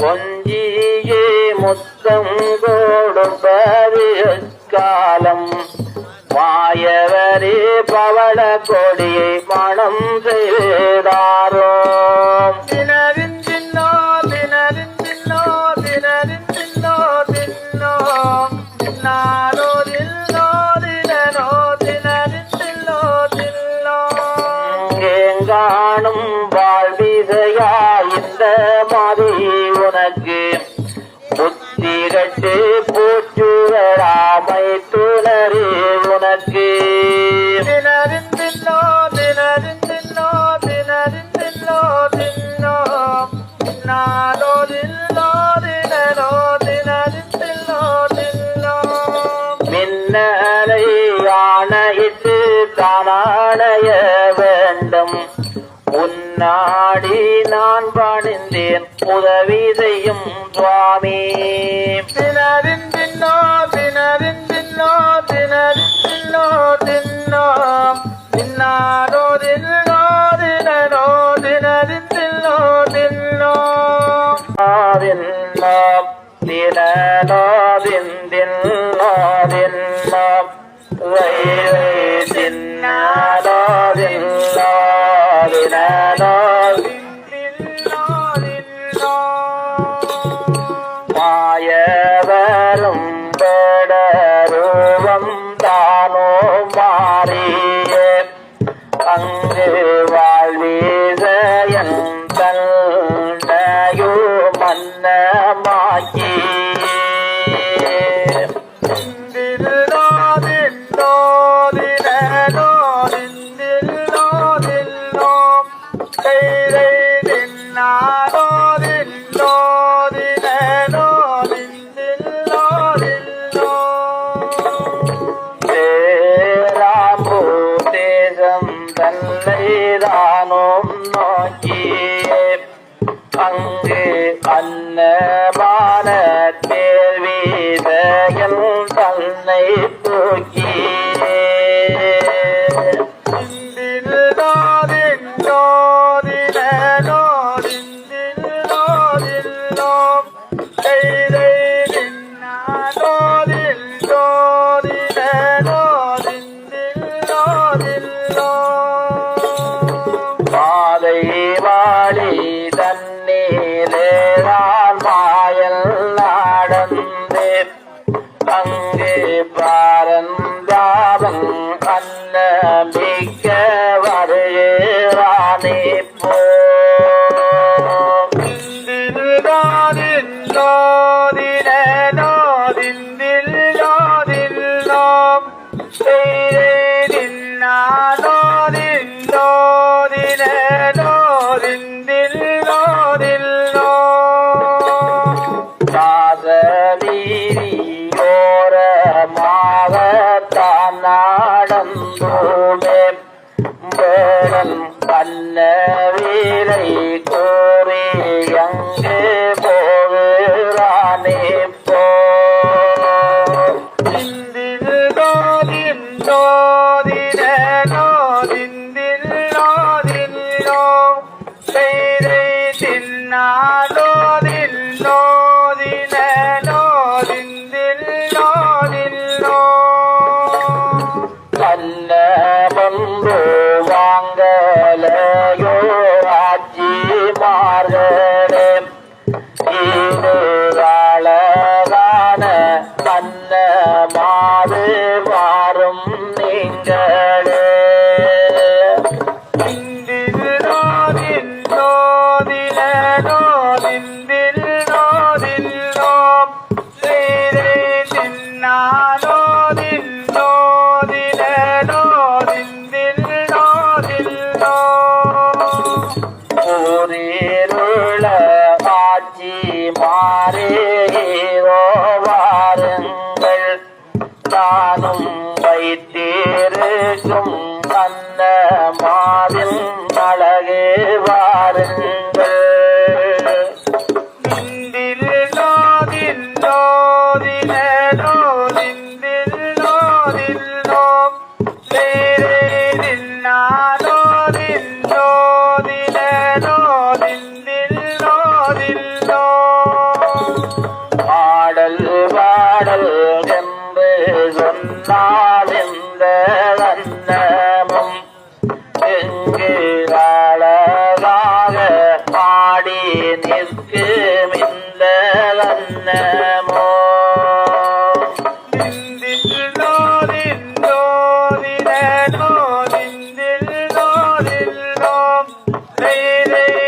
ஒஞ்சியே முத்தம் கோடும் காலம். மாயவரே பவள கொடியை மணம் புத்தி கட்டு போற்றுவராமை துணரே உனக்கு. தினரின் தின்னோ தினரின் தின்னோ. தின்னாரோ தின்னோ தினரோ தின்னோ. தின்னோ மின்னலை ஆணையிட்டு தானாடைய வேண்டும். உன்னாடி நான் பணிந்தேன் உதவி செய்யும் சுவாமி தினரின் தின்னோ. தினரின் தின்னோ தினரின் தின்னோ தின்னோ. தின்னாரோ தின்னோ தினரோ தினரின் தின்னோ. தின்னோ ஆதின்னோம் தினனோதிந்தின்னோதின்னோம் வைவை தின்னாதோதின்னோதினோ மன்னமாக்கி அங்கே பாரந்தாவன் அல்ல மிக்க আর நோதில் நோதில நோதில் நோதில் பாடல் பாடல் என்று சொன்னால் இந்த வந்த Lady